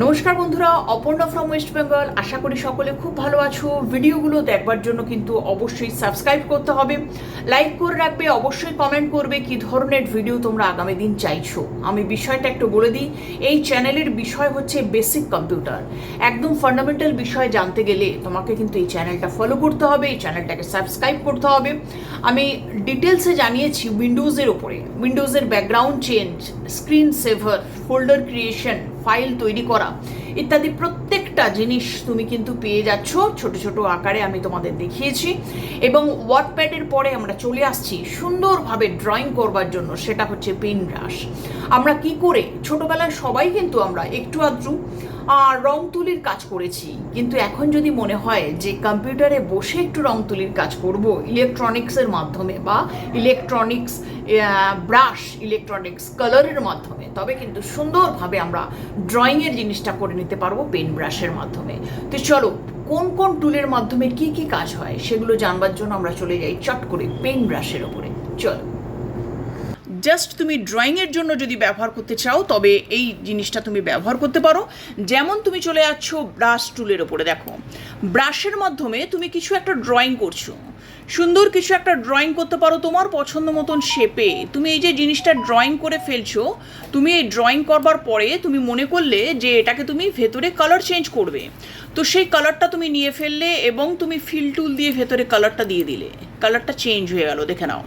নমস্কার বন্ধুরা, Aparna from West Bengal আশা করি সকলে খুব ভালো আছো। ভিডিওগুলো দেখবার জন্য কিন্তু অবশ্যই সাবস্ক্রাইব করতে হবে। লাইক করে রাখবে, অবশ্যই কমেন্ট করবে কি ধরনের ভিডিও তোমরা আগামী দিন চাইছো। আমি বিষয়টা একটু বলে দিই, এই চ্যানেলের বিষয় হচ্ছে বেসিক কম্পিউটার একদম ফান্ডামেন্টাল বিষয় জানতে গেলে তোমাকে কিন্তু এই চ্যানেলটা ফলো করতে হবে, এই চ্যানেলটাকে সাবস্ক্রাইব করতে হবে। আমি ডিটেলসে জানিয়েছি উইন্ডোজের ওপরে উইন্ডোজের background change screen saver folder creation file তৈরি করা ইত্যাদি প্রত্যেকটা জিনিস তুমি কিন্তু পেয়ে যাচ্ছ। ছোট ছোট আকারে আমি তোমাদের দেখিয়েছি। এবং ওয়াটপ্যাডের পরে আমরা চলে আসছি সুন্দরভাবে ড্রয়িং করবার জন্য, সেটা হচ্ছে পেন ব্রাশ আমরা কি করে, ছোটবেলায় সবাই কিন্তু আমরা একটু আধটু রং তুলির কাজ করেছি। কিন্তু এখন যদি মনে হয় যে কম্পিউটারে বসে একটু রং তুলির কাজ করব, ইলেকট্রনিক্সের মাধ্যমে বা ইলেকট্রনিক্স ব্রাশ, ইলেকট্রনিক্স কালারের মাধ্যমে, তবে কিন্তু সুন্দরভাবে আমরা ড্রয়িংয়ের জিনিসটা করে নিতে পারব পেন ব্রাশের মাধ্যমে। তো চলো, কোন কোন টুলের মাধ্যমে কি কি কাজ হয় সেগুলো জানবার জন্য আমরা চলে যাই চট করে পেন ব্রাশের ওপরে চলো। জাস্ট তুমি ড্রয়িংয়ের জন্য যদি ব্যবহার করতে চাও, তবে এই জিনিসটা তুমি ব্যবহার করতে পারো। যেমন তুমি চলে যাচ্ছ ব্রাশ টুলের ওপরে দেখো। ব্রাশের মাধ্যমে তুমি কিছু একটা ড্রয়িং করছ। সুন্দর কিছু একটা ড্রয়িং করতে পারো তোমার পছন্দ মতন শেপে তুমি এই যে জিনিসটা ড্রয়িং করে ফেলছো, তুমি এই ড্রয়িং করবার পরে তুমি মনে করলে যে এটাকে তুমি ভেতরে কালার চেঞ্জ করবে। তো সেই কালারটা তুমি নিয়ে ফেললে এবং তুমি ফিল টুল দিয়ে ভেতরে কালারটা দিয়ে দিলে। কালারটা চেঞ্জ হয়ে গেল, দেখে নাও।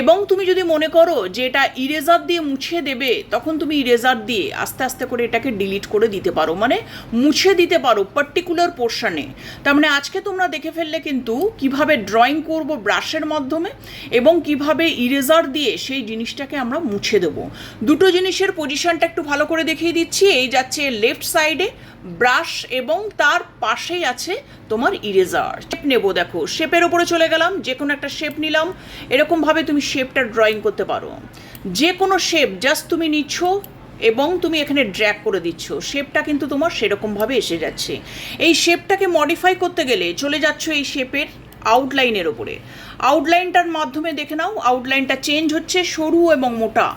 এবং তুমি যদি মনে করো যে এটা ইরেজার দিয়ে মুছে দেবে, তখন তুমি ইরেজার দিয়ে আস্তে আস্তে করে এটাকে ডিলিট করে দিতে পারো। মানে মুছে দিতে পারো পার্টিকুলার পোর্শনে তার মানে আজকে তোমরা দেখে ফেললে কিন্তু কীভাবে ড্রয়িং করব ব্রাশের মাধ্যমে এবং কীভাবে ইরেজার দিয়ে সেই জিনিসটাকে আমরা মুছে দেবো। দুটো জিনিসের পজিশনটা একটু ভালো করে দেখিয়ে দিচ্ছি। এই যাচ্ছে লেফট সাইডে ব্রাশ এবং তার পাশেই আছে তোমার ইরেজার শেপ নেব, দেখো। শেপের ওপরে চলে গেলাম যে কোনো একটা শেপ নিলাম। এরকমভাবে তুমি শেপটা ড্রয়িং করতে পারো। যে কোনো শেপ জাস্ট তুমি নিচ্ছ এবং তুমি এখানে ড্র্যাগ করে দিচ্ছ। শেপটা কিন্তু তোমার সেরকমভাবে এসে যাচ্ছে। এই শেপটাকে মডিফাই করতে গেলে চলে যাচ্ছ এই শেপের আউটলাইনের ওপরে আউটলাইনটার মাধ্যমে দেখে নাও আউটলাইনটা চেঞ্জ হচ্ছে সরু এবং মোটা।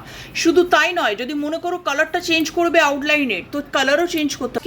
শুধু তাই নয়, যদি মনে করো কালারটা চেঞ্জ করবে আউটলাইনের তো কালারও চেঞ্জ করতে।